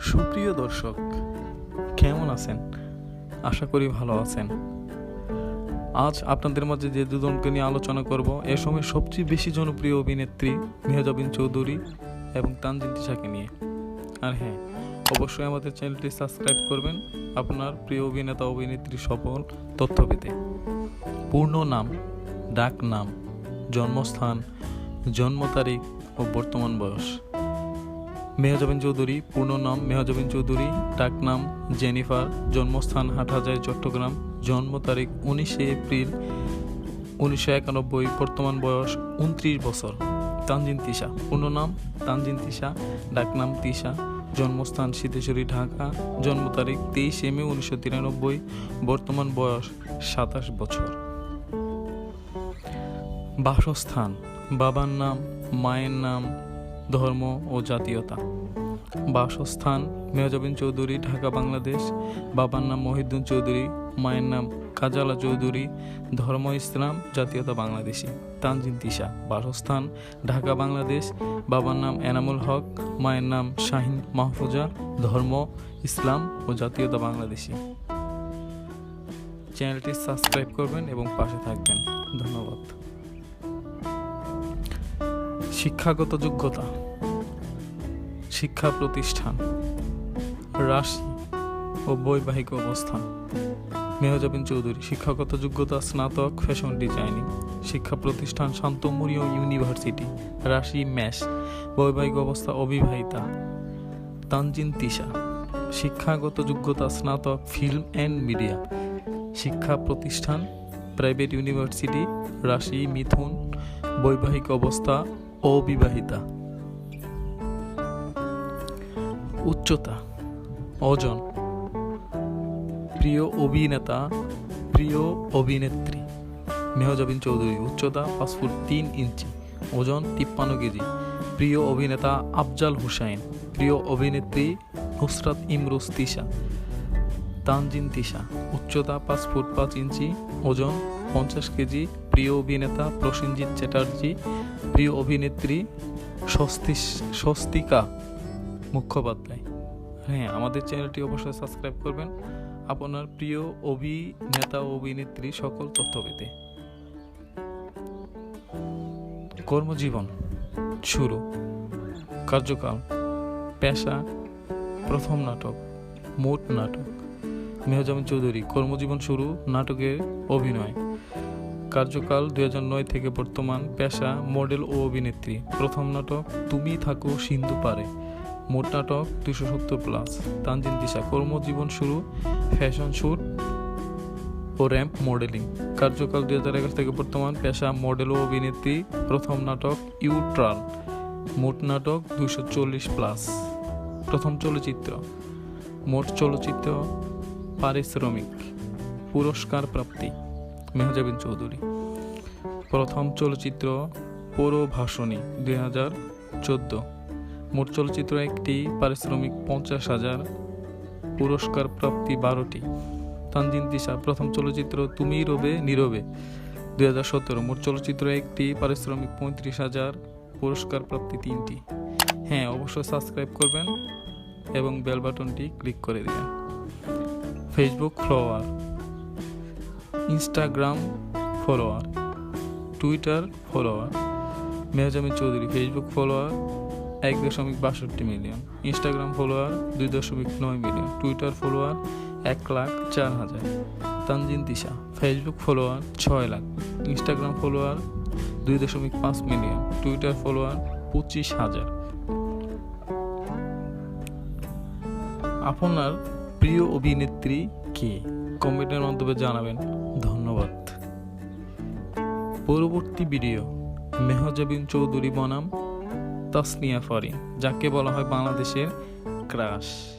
সুপ্রিয় দর্শক, কেমন আছেন? আশা করি ভালো আছেন। আজ আপনাদের মাঝে যে দুজনকে নিয়ে আলোচনা করব, এ সময় সবচেয়ে বেশি জনপ্রিয় অভিনেত্রী মেহজাবিন চৌধুরী এবং তানজিন তিশাকে নিয়ে। আর হ্যাঁ অবশ্যই আমাদের চ্যানেলটি সাবস্ক্রাইব করবেন আপনার প্রিয় অভিনেতা, অভিনেত্রী সফল তথ্য পেতে। পূর্ণ নাম, ডাক নাম, জন্মস্থান, জন্ম তারিখ ও বর্তমান বয়স। মেহজাবিন চৌধুরী, পূর্ণ নাম মেহজাবিন চৌধুরী, ডাক নাম জেনিফার, জন্মস্থান হাটহাজারি, চট্টগ্রাম, জন্ম তারিখ উনিশে এপ্রিল উনিশশো একানব্বই, বর্তমান বয়স উনত্রিশ বছর। তানজিন তিশা, পূর্ণ নাম তানজিন তিশা, ডাক নাম তিশা, জন্মস্থান সিদ্ধেশ্বরী, ঢাকা, জন্ম তারিখ তেইশে মে উনিশশো তিরানব্বই, বর্তমান বয়স সাতাশ বছর। বাসস্থান, বাবার নাম, মায়ের নাম ধর্ম ও জাতীয়তা। বাসস্থান, মেহজাবিন চৌধুরী, ঢাকা, বাংলাদেশ। বাবার নাম মহিউদ্দিন চৌধুরী, মায়ের নাম কাজালা চৌধুরী। ধর্ম ইসলাম, জাতীয়তা বাংলাদেশি। তানজিন তিশা, বাসস্থান, ঢাকা, বাংলাদেশ। বাবার নাম এনামুল হক, মায়ের নাম শাহিন মাহফুজা। ধর্ম, ইসলাম ও জাতীয়তা বাংলাদেশি। চ্যানেলটি সাবস্ক্রাইব করবেন এবং পাশে থাকবেন। ধন্যবাদ। শিক্ষাগত যোগ্যতা, শিক্ষা প্রতিষ্ঠান, রাশি ও বৈবাহিক অবস্থান। মেহজাবিন চৌধুরী, শিক্ষাগত যোগ্যতা, স্নাতক, ফ্যাশন ডিজাইনিং, শিক্ষা প্রতিষ্ঠান শান্তমুরীয় ইউনিভার্সিটি, রাশি ম্যাশ বৈবাহিক অবস্থা অবিবাহিতা, তানজিন তিশা, শিক্ষাগত যোগ্যতা, স্নাতক, ফিল্ম অ্যান্ড মিডিয়া, শিক্ষা প্রতিষ্ঠান, প্রাইভেট ইউনিভার্সিটি, রাশি, মিথুন, বৈবাহিক অবস্থা অবিবাহিতা। উচ্চতা ওজন প্রিয় অভিনেতা, প্রিয় অভিনেত্রী। মেহজাবিন চৌধুরী, উচ্চতা পাঁচ ফুট তিন ইঞ্চি, ওজন তিপ্পান্ন কেজি। প্রিয় অভিনেতা আফজাল হুসাইন, প্রিয় অভিনেত্রী নুসরাত ইমরুজ তিশা। তানজিন তিশা। উচ্চতা পাঁচ ফুট পাঁচ ইঞ্চি, ওজন পঞ্চাশ কেজি। প্রিয় অভিনেতা প্রসেনজিৎ চ্যাটার্জি, প্রিয় অভিনেত্রী স্বস্তি- স্বস্তিকা মুখোপাধ্যায়। হ্যাঁ আমাদের চ্যানেলটি অবশ্যই সাবস্ক্রাইব করবেন আপনার প্রিয় অভিনেতা ও অভিনেত্রী সকল তথ্য পেতে কর্মজীবন শুরু। কার্যকাল, পেশা, প্রথম নাটক, মোট নাটক। মেহজামিন চৌধুরী, কর্মজীবন শুরু নাটকের অভিনয়। কার্যকাল দুই নয় থেকে বর্তমান পেশা মডেল ও অভিনেত্রী। প্রথম নাটক তুমি থাকো সিন্ধু পারে। মোট নাটক দুশো সত্তর প্লাস। তানজিন দিশা, কর্মজীবন শুরু, ফ্যাশন শ্যুট ও র্যাম্প মডেলিং। কার্যকাল দুই হাজার এগারো থেকে বর্তমান পেশা মডেল ও অভিনেত্রী। প্রথম নাটক ইউট্রাল। মোট নাটক দুশো চল্লিশ প্লাস। প্রথম চলচ্চিত্র। মোট চলচ্চিত্র পারিশ্রমিক পুরস্কার প্রাপ্তি, মেহজাবিন চৌধুরী। প্রথম চলচ্চিত্র পৌরভাষণী, দুই হাজার চোদ্দ। মোট চলচ্চিত্র একটি পারিশ্রমিক পঞ্চাশ হাজার, পুরস্কার প্রাপ্তি বারোটি। তানজিন দিশা, প্রথম চলচ্চিত্র তুমি রবে, নীরবে, দুই হাজার সতেরো। মোট চলচ্চিত্র একটি পারিশ্রমিক পঁয়ত্রিশ হাজার, পুরস্কার প্রাপ্তি তিনটি। হ্যাঁ অবশ্যই সাবস্ক্রাইব করবেন এবং বেল বাটনটি ক্লিক করে দেবেন। Facebook follower Instagram follower Twitter follower Mehjabin Chowdhury Facebook follower এক দশমিক বাষট্টি মিলিয়ন ইনস্টাগ্রাম ফলোয়ার দুই দশমিক নয় মিলিয়ন টুইটার ফলোয়ার এক লাখ চার হাজার। তানজিন দিশা ফেসবুক ফলোয়ার ছয় লাখ ইনস্টাগ্রাম ফলোয়ার দুই দশমিক পাঁচ মিলিয়ন টুইটার ফলোয়ার পঁচিশ হাজার। আপনার প্রিয় অভিনেত্রী কে? কমেন্টের মাধ্যমে জানাবেন। ধন্যবাদ। পরবর্তী ভিডিও। মেহজাবিন চৌধুরী বনাম, তাসনিয়া ফরিন, যাকে বলা হয় বাংলাদেশের ক্রাশ।